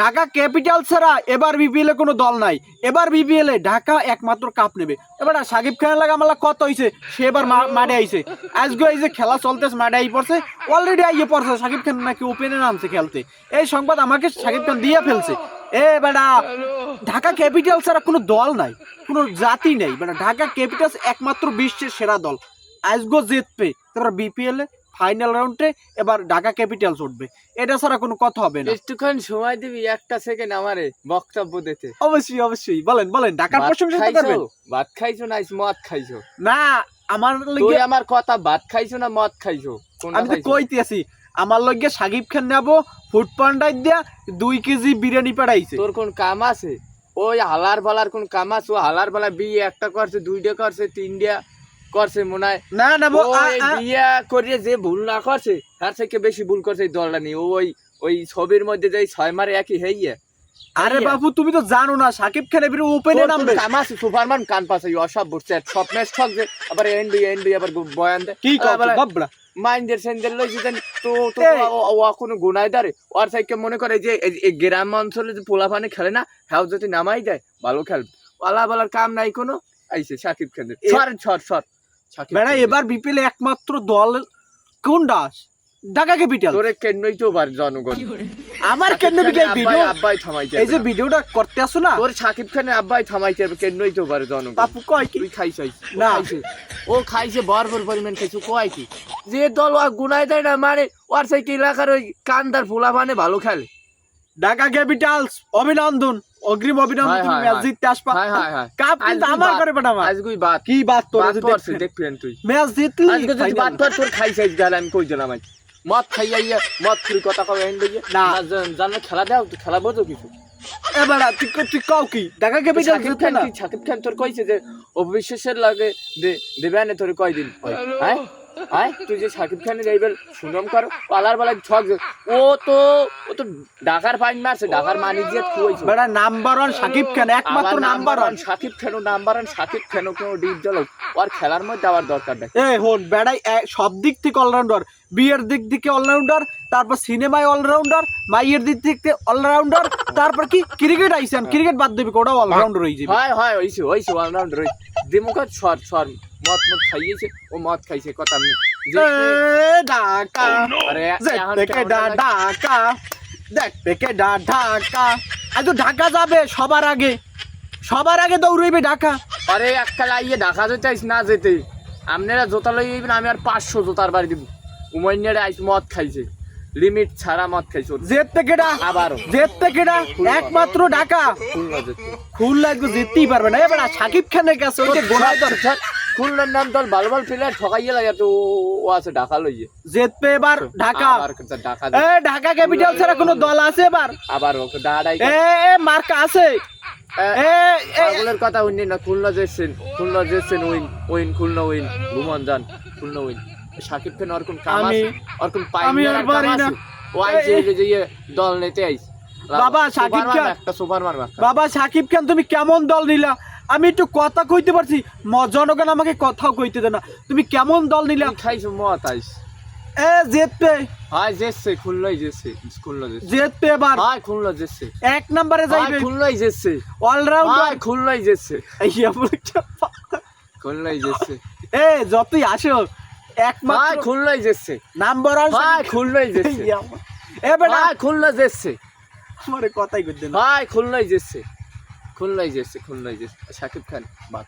Dhaka capital ছাড়া এবার BPL কোনো দল নাই। এবার বিপিএল ঢাকা একমাত্র কাপ নেবে। এবার সাকিব খানের লাগা মালা কত হইছে, সে এবার মাঠে আইছে। আজকে এই যে খেলা চলতেছে, মাঠে আই পড়ছে অলরেডি আইয়ে পড়ছে। সাকিব খান নাকি ওপেনে নামছে খেলতে। এই সংবাদ আমাকে সাকিব খান দিয়ে ফেলছে। এ বেটা, ঢাকা ক্যাপিটাল ছাড়া কোনো দল নাই, কোনো জাতি নেই। বেটা, ঢাকা ক্যাপিটালস একমাত্র বিশ্বের সেরা দল। আজগো জিতবে। তারপর বিপিএল ফাইনাল রাউন্ডে এবার ঢাকা ক্যাপিটালস উঠবে। এটা ছাড়া কোনো কথা হবে না। একটুখানি সময় দিবি একটা সেকেন্ড আমারে বক্তব্য দিতে। অবশ্যই অবশ্যই। বলেন বলেন ঢাকার প্রশংসা তো? করবেন। ভাত খাইছো না মদ খাইছো? না আমার তুই আমার কথা ভাত খাইছো না মদ খাইছো? আমি তো? কইতে আছি আমার লগে সাকিব খান নেব ফুড পান্ডাই দিয়া দুই কেজি বিরিয়ানি পাঠাইছে। তোর কোন কাম আছে? ওই হালার বালার কোন কাম আছে? ও হালার বালা বিয়ে একটা করছে দুইটা করছে তিনটা। করছে মনে হয়। না না বিয়া করিয়ে যে ভুল না করছে তার থেকে বেশি ভুল করছে দলটা নিয়ে। ওই ওই ছবির মধ্যে যে ছয় মারে একই হইয়ে। আরে বাবু তুমি তো জানো না সাকিব খান এবারে ওপেনে নামবে। কামাসি সুপারম্যান কান পাশে অসব বসছে সব ম্যাচ ঠক যে আবার এন্ড এন্ড আবার বয়ান দেয়। কি কথা গবড়া মাইন্ডের সেন্ডেল লই যেতেন তো তো ও- কোনো গুনাই দারে ওর সাইকে মনে করে যে গ্রাম অঞ্চলে যে পোলা পানি খেলে না হ্যাঁ যদি নামাই যায় ভালো খেলবে। পালা বলার কাম নাই কোনো আইছে সাকিব খান এ- ছর ছর ছর বেড়া এবার বিপিএল একমাত্র দল কোনটা ঢাকা ক্যাপিটাল তোরে কেনই তো বার জনগণ। আমার কেন ভিডিও? আব্বাই থামাইছে এই যে ভিডিওটা করতে আসো না। তোর সাকিব খানের আব্বাই থামাইছে কেনই তো বার জনগণ। বাপু কয় কি? তুই খাইছাই না। ও খাইছে বরবর পরিমাণ খাইছে কয় কি? যে দল ও গুনাই দেয় না মানে ওর সেই এলাকার ওই কান্দার ফুলা মানে ভালো খেলে। ঢাকা ক্যাপিটালস অভিনন্দন অগ্রিম অভিনন্দন তুমি ম্যাচ জিততে আসবা। কাপ কিন্তু আমার বাদ- করে পাঠাবা। আজগুই বাদ। কি বাত তোর বাদ করছে দেখবেন তুই। ম্যাচ জিতলি আজকে যদি। বাদ তোর খাইছাইস গেল আমি কই দিলাম মদ খাইয়া মদ কথা কবে এন্ড দিয়ে না। জানলে খেলা দাও তুই খেলা বোঝো কিছু। এবার তুই কো- তুই কাও কি? ঢাকা ক্যাপিটাল সাকিব খান না? কি সাকিব খান তোর কইছে যে অবিশ্বাসের লাগে দে- দেবে আনে তোর কয়দিন? হ্যাঁ? হ্যাঁ তুই যে সাকিব খানের এইবার সুনাম কর পালার বেলায় ছক ও তো ও তো ঢাকার ফাইন মারছে ঢাকার মানি বেটা নাম্বার ওয়ান সাকিব খান একমাত্র নাম্বার ওয়ান সাকিব খানও নাম্বার ওয়ান সাকিব খানও কেউ ডিপ জল ওর খেলার মধ্যে আবার দরকার নেই। এ হন বেড়াই সব দিক থেকে অলরাউন্ডার বিয়ের দিক থেকে অলরাউন্ডার তারপর সিনেমায় অলরাউন্ডার মাইয়ের দিক থেকে অলরাউন্ডার তারপর কি ক্রিকেট আইছেন? ক্রিকেট বাদ দেবে ওটাও অলরাউন্ডার হয়ে যাবে। হয় হয় ওইছে ওইছে অলরাউন্ডার ওই দিমুখত সর সর। মদ মদ খাইয়েছে ও মদ খাইছে কথা নেই ঢাকা আরে দেখতে কেমন ডা লাগে? ঢাকা দেখতে কে ঢাকা আজ ঢাকা যাবে সবার আগে সবার আগে দৌড়ইবে ঢাকা আরে একটা লাইয়ে ঢাকা যেতে না যেতে আপনারা জোতা আমি আর পাঁচশো জোতার বাড়ি দিব উমাইনের আইস মদ খাইছে লিমিট ছাড়া মদ খাইছে জেদ থেকে ডা আবারও জেত থেকে ডা একমাত্র ঢাকা খুলনা লাগবে জিততেই পারবে না এবার সাকিব খানের কাছে ওই যে খুলনার নাম দল ভালো ভালো প্লেয়ার ঠকাইয়ে লাগে তো ও- আছে ঢাকা লইয়ে জিতবে এবার ঢাকা। ঢাকা এ ঢাকা ক্যাপিটাল ছাড়া কোনো দল আছে এবার? আবার ওকে দাঁড়াই এ এ মার্কা আছে। পাগলের কথা না খুলনা যেছেন খুলনা যেছেন উইন উইন খুলনা উইন। ঘুমন যান খুলনা উইন। সাকিব খান ওর কোন কাম আছে ওর কোন আমি আর কাম পারি না। ও আইছে যে- দল নিতে আইস বাবা, সাকিব খান। একটা সুপার মারবা বাবা সাকিব খান তুমি কেমন দল নিলা? আমি একটু কথা কইতে পারছি। জনগণ আমাকে কথাও কইতে দেয় না। তুমি কেমন দল নিলা? খাইছো মত আইস এ জিতবে হাই যেছে খুলনাই যেছে খুলনা যেছে জিতবে এবার। যেছে এক নম্বরে যাইবে। খুলনাই যেছে অলরাউন্ডার ইয়া বলে কি পা- এ যতই আসো একমাত্র খুলনাই যেছে নাম্বার হাই খুলনাই যেছে এ বেটা। খুলনা যেছে আমারে কথাই কইতে না। ভাই খুলনাই যেছে খুলনাই যাচ্ছে খুলনায় যাচ্ছে সাকিব খান বাদ।